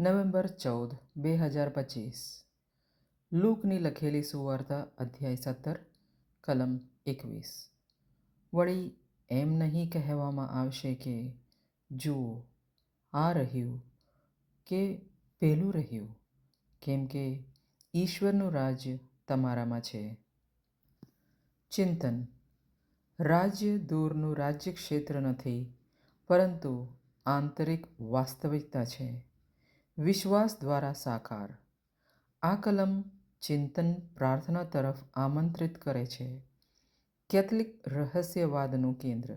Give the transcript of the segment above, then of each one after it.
November ચૌદ, બે હજાર પચીસ. લૂકની લખેલી સુવાર્તા અધ્યાય સત્તર, કલમ એકવીસ. વળી એમ નહીં કહેવામાં આવશે કે, જુઓ, આ રહ્યું કે પેલું રહ્યું, કેમ કે ઈશ્વરનું રાજ્ય તમારામાં છે. ચિંતન. રાજ્ય દૂરનું રાજ્ય ક્ષેત્ર નથી, પરંતુ આંતરિક વાસ્તવિકતા છે. વિશ્વાસ દ્વારા સાકાર. આ કલમ ચિંતન પ્રાર્થના તરફ આમંત્રિત કરે છે. કેથલિક રહસ્યવાદનું કેન્દ્ર.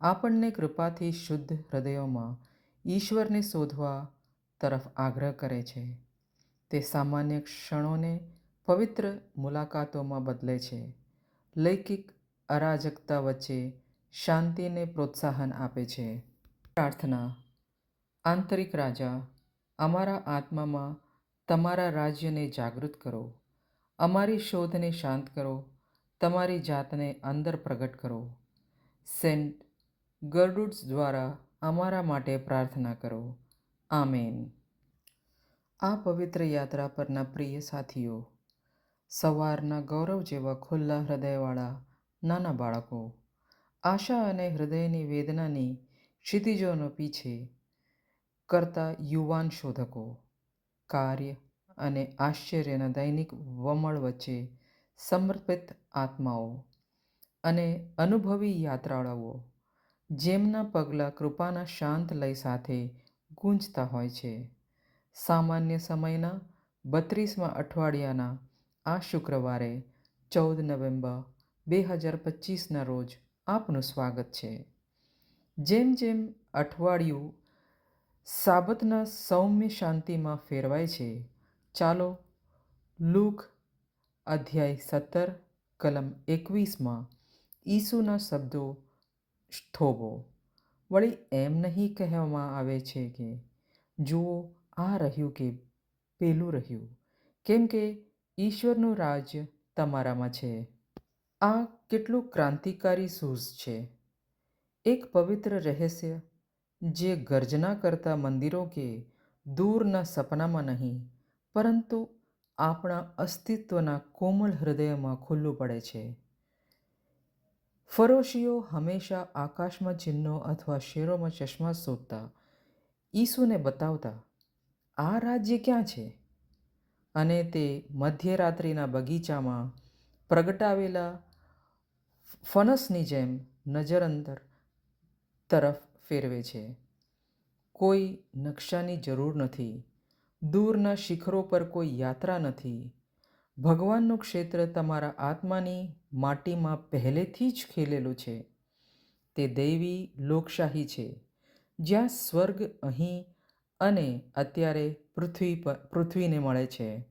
આપણને કૃપાથી શુદ્ધ હૃદયોમાં ઈશ્વરને શોધવા તરફ આગ્રહ કરે છે. તે સામાન્ય ક્ષણોને પવિત્ર મુલાકાતોમાં બદલે છે. લૈકિક અરાજકતા વચ્ચે શાંતિને પ્રોત્સાહન આપે છે. પ્રાર્થના. આંતરિક રાજા અમારા આત્મામાં તમારા રાજ્યને જાગૃત કરો. અમારી શોધને શાંત કરો. તમારી જાતને અંદર પ્રગટ કરો. સેન્ટ ગર્ડુડ્સ દ્વારા અમારા માટે પ્રાર્થના કરો. આમેન. આ પવિત્ર યાત્રા પરના પ્રિય સાથીઓ, સવારના ગૌરવ જેવા ખુલ્લા હૃદયવાળા નાના બાળકો, આશા અને હૃદયની વેદનાની ક્ષિતિજોનો પીછે કરતા યુવાન શોધકો, કાર્ય અને આશ્ચર્યના દૈનિક વમળ વચ્ચે સમર્પિત આત્માઓ અને અનુભવી યાત્રાળુઓ, જેમના પગલાં કૃપાના શાંત લય સાથે ગૂંજતા હોય છે. સામાન્ય સમયના બત્રીસમાં અઠવાડિયાના આ શુક્રવારે ચૌદ નવેમ્બર બે હજાર પચીસના રોજ આપનું સ્વાગત છે. જેમ જેમ અઠવાડિયું સાબતના સૌમ્ય શાંતિમાં ફેરવાય છે. ચાલો, લૂક, અધ્યાય સત્તર, કલમ એકવીસમાં ઈસુના શબ્દો થોભો વળી એમ નહીં કહેવામાં આવે છે કે, જુઓ, આ રહ્યું કે પેલું રહ્યું. કેમ કે ઈશ્વરનું રાજ્ય તમારામાં છે. આ કેટલું ક્રાંતિકારી સૂઝ છે. એક પવિત્ર રહસ્ય જે ગર્જના કરતા મંદિરો કે દૂરના સપનામાં નહીં, પરંતુ આપણા અસ્તિત્વના કોમળ હૃદયમાં ખુલ્લું પડે છે. ફરોશીઓ હંમેશા આકાશમાં ચિહ્નો અથવા શેરોમાં ચશ્મા શોધતા, ઈસુને બતાવતા, આ રાજ્ય ક્યાં છે? અને તે મધ્યરાત્રિના બગીચામાં પ્રગટાવેલા ફનસની જેમ નજર અંતર તરફ ફેરવે છે. કોઈ નકશાની જરૂર નથી. દૂરના શિખરો પર કોઈ યાત્રા નથી. ભગવાનનું ક્ષેત્ર તમારા આત્માની માટીમાં પહેલેથી જ ખેલેલું છે. તે દૈવી લોકશાહી છે. જ્યાં સ્વર્ગ અહીં અને અત્યારે પૃથ્વી પર પૃથ્વીને મળે છે.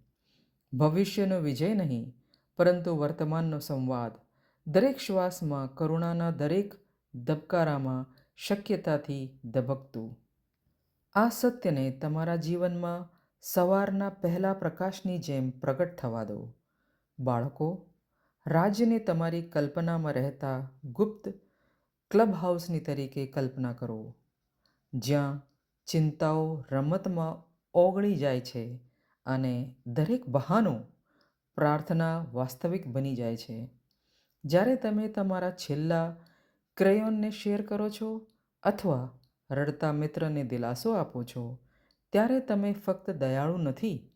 ભવિષ્યનો વિજય નહીં, પરંતુ વર્તમાનનો સંવાદ. દરેક શ્વાસમાં કરુણાના દરેક ધબકારામાં શક્યતાથી ધબકતું. આ સત્યને તમારા જીવનમાં સવારના પહેલા પ્રકાશની જેમ પ્રગટ થવા દો. બાળકો, રાજ્યને તમારી કલ્પનામાં રહેતા ગુપ્ત ક્લબ હાઉસની તરીકે કલ્પના કરો. જ્યાં ચિંતાઓ રમતમાં ઓગળી જાય છે અને દરેક બહાનો પ્રાર્થના વાસ્તવિક બની જાય છે. જ્યારે તમે તમારા છેલ્લા ક્રેયોનને શેર કરો છો અથવા રડતા મિત્રને દિલાસો આપો છો, ત્યારે તમે ફક્ત દયાળુ નથી.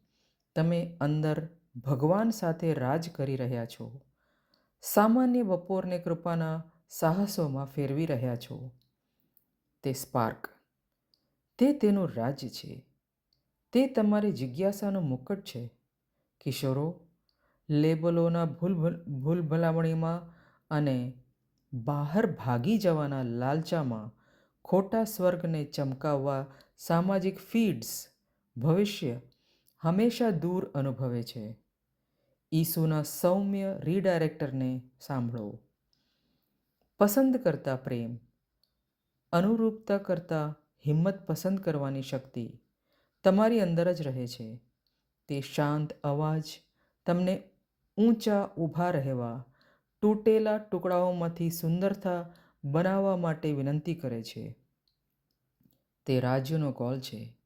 તમે અંદર ભગવાન સાથે રાજ કરી રહ્યા છો. સામાન્ય બપોરને કૃપાના સાહસોમાં ફેરવી રહ્યા છો. તે સ્પાર્ક. તે તેનું રાજ્ય છે. તે તમારી જિજ્ઞાસાનું મુકટ છે. કિશોરો, લેબલોના ભૂલ ભૂલ ભલામણીમાં અને બહાર ભાગી જવાના લાલચામાં ખોટા સ્વર્ગને ચમકાવવા સામાજિક ફીડ્સ ભવિષ્ય હંમેશા દૂર અનુભવે છે. ઈસુના સૌમ્ય રીડાયરેક્ટરને સાંભળો. પસંદ કરતા પ્રેમ, અનુરૂપતા કરતાં હિંમત પસંદ કરવાની શક્તિ તમારી અંદર જ રહે છે. તે શાંત અવાજ તમને ઊંચા ઊભા રહેવા તૂટેલા ટુકડાઓમાંથી સુંદરતા બનાવવા માટે વિનંતી કરે છે. તે રાજ્યનો કોલ છે.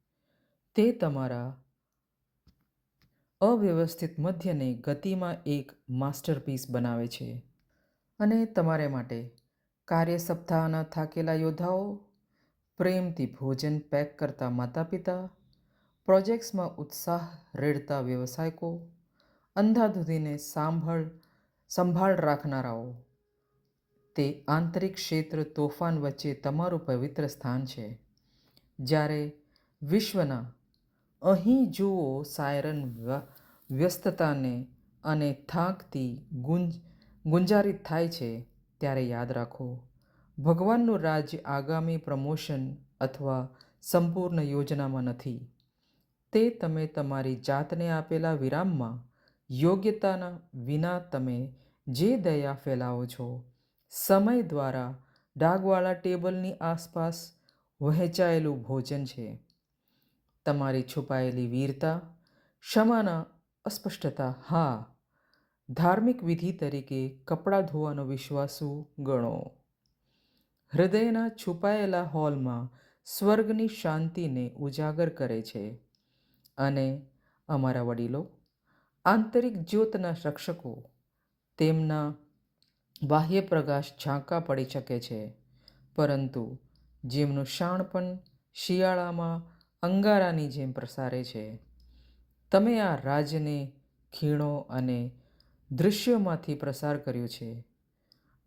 તે તમારા અવ્યવસ્થિત મધ્યને ગતિમાં એક માસ્ટરપીસ બનાવે છે અને તમારે માટે કાર્ય સપ્તાહના થાકેલા યોદ્ધાઓ, પ્રેમથી ભોજન પેક કરતા માતા પિતા પ્રોજેક્ટ્સમાં ઉત્સાહ રેડતા વ્યવસાયકો, અંધાધુધીને સાંભળ સંભાળ રાખનારાઓ. તે આંતરિક ક્ષેત્ર તોફાન વચ્ચે તમારું પવિત્ર સ્થાન છે. જ્યારે વિશ્વના અહીં જુઓ સાયરન વ્યસ્તતાને અને થાકથી ગુંજ, ગુંજારિત થાય છે, ત્યારે યાદ રાખો, ભગવાનનું રાજ્ય આગામી પ્રમોશન અથવા સંપૂર્ણ યોજનામાં નથી. તે તમે તમારી જાતને આપેલા વિરામમાં યોગ્યતાના વિના તમે જે દયા ફેલાવો છો, સમય દ્વારા ડાઘવાળા ટેબલની આસપાસ વહેંચાયેલું ભોજન છે. તમારી છુપાયેલી વીરતા, ક્ષમાના અસ્પષ્ટતા, હા, ધાર્મિક વિધિ તરીકે કપડાં ધોવાનો વિશ્વાસુ ગણો. હૃદયના છુપાયેલા હોલમાં સ્વર્ગની શાંતિને ઉજાગર કરે છે. અને અમારા વડીલો આંતરિક જ્યોતના રક્ષકો તેમના બાહ્ય પ્રકાશ ઝાંકા પડી શકે છે. પરંતુ જેમનું શાણપણ શિયાળામાં અંગારાની જેમ પ્રસારે છે. તમે આ રાજને ખીણો અને દૃશ્યોમાંથી પ્રસાર કર્યો છે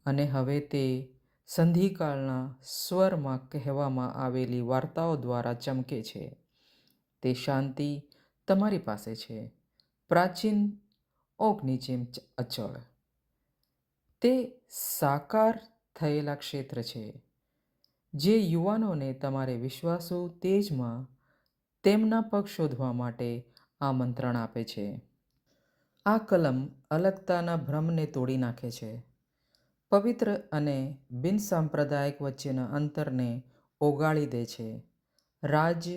અને હવે તે સંધિકાળના સ્વરમાં કહેવામાં આવેલી વાર્તાઓ દ્વારા ચમકે છે. તે શાંતિ તમારી પાસે છે. પ્રાચીન ઓકની જેમ અચળ. તે સાકાર થયેલા ક્ષેત્ર છે. જે યુવાનોને તમારે વિશ્વાસુ તેજમાં તેમના પગ શોધવા માટે આમંત્રણ આપે છે. આ કલમ અલગતાના ભ્રમને તોડી નાખે છે. પવિત્ર અને બિનસાંપ્રદાયિક વચ્ચેના અંતરને ઓગાળી દે છે. રાજ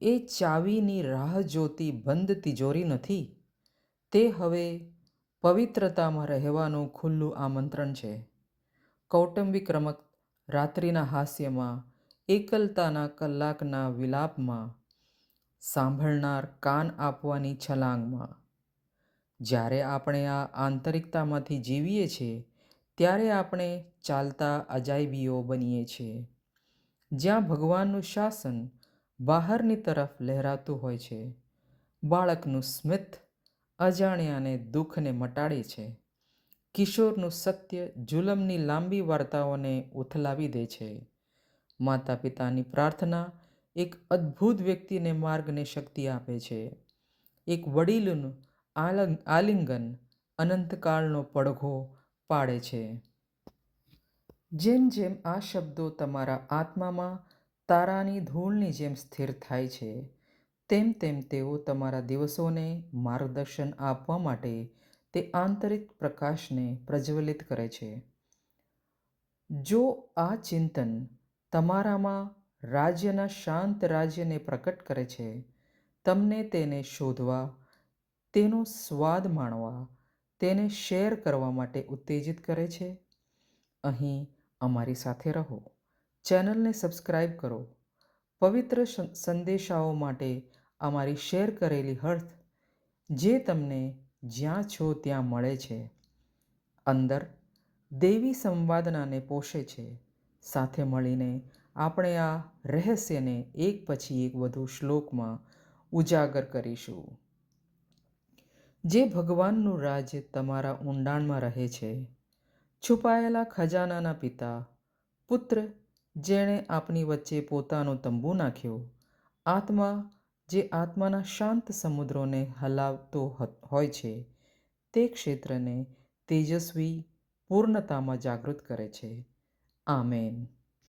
એ ચાવીની રાહ જોતી બંધ તિજોરી નથી. તે હવે પવિત્રતામાં રહેવાનું ખુલ્લું આમંત્રણ છે. કૌટુંબિક રમત રાત્રિના હાસ્યમાં, એકલતાના કલાકના વિલાપમાં, સાંભળનાર કાન આપવાની છલાંગમાં. જ્યારે આપણે આ આંતરિકતામાંથી જીવીએ છીએ, ત્યારે આપણે ચાલતા અજાયબીઓ બનીએ છીએ. જ્યાં ભગવાનનું શાસન બહારની તરફ લહેરાતું હોય છે. બાળકનું સ્મિત અજાણ્યાને દુઃખને મટાડે છે. કિશોરનું સત્ય જુલમની લાંબી વાર્તાઓને ઉથલાવી દે છે. માતા પિતાની પ્રાર્થના એક અદ્ભુત વ્યક્તિને માર્ગને શક્તિ આપે છે. એક વડીલનું આલિંગન અનંતકાળનો પડઘો પાડે છે. જેમ જેમ આ શબ્દો તમારા આત્મામાં તારાની ધૂળની જેમ સ્થિર થાય છે, તેમ તેમ તેઓ તમારા દિવસોને માર્ગદર્શન આપવા માટે તે આંતરિક પ્રકાશને પ્રજ્વલિત કરે છે. જો આ ચિંતન તમારામાં રાજ્યના શાંત રાજ્યને પ્રકટ કરે છે, તમને તેને શોધવા, તેનો સ્વાદ માણવા, તેને શેર કરવા માટે ઉત્તેજિત કરે છે. અહીં અમારી સાથે રહો. ચેનલને સબસ્ક્રાઈબ કરો. પવિત્ર સંદેશાઓ માટે અમારી શેર કરેલી હર્થ, જે તમને જ્યાં છો ત્યાં મળે છે. અંદર, દેવી સંવાદનાને પોષે છે. સાથે મળીને આપણે આ રહસ્યને એક પછી એક વધુ શ્લોકમાં ઉજાગર કરીશું. જે ભગવાનનું રાજ્ય તમારા ઊંડાણમાં રહે છે. છુપાયેલા ખજાનાના પિતા, પુત્ર જેણે આપણી વચ્ચે પોતાનો તંબુ નાખ્યો. આત્મા, જે આત્માના શાંત સમુદ્રોને હલાવતો હોય છે, તે ક્ષેત્રને તેજસ્વી પૂર્ણતામાં જાગૃત કરે છે. આમેન.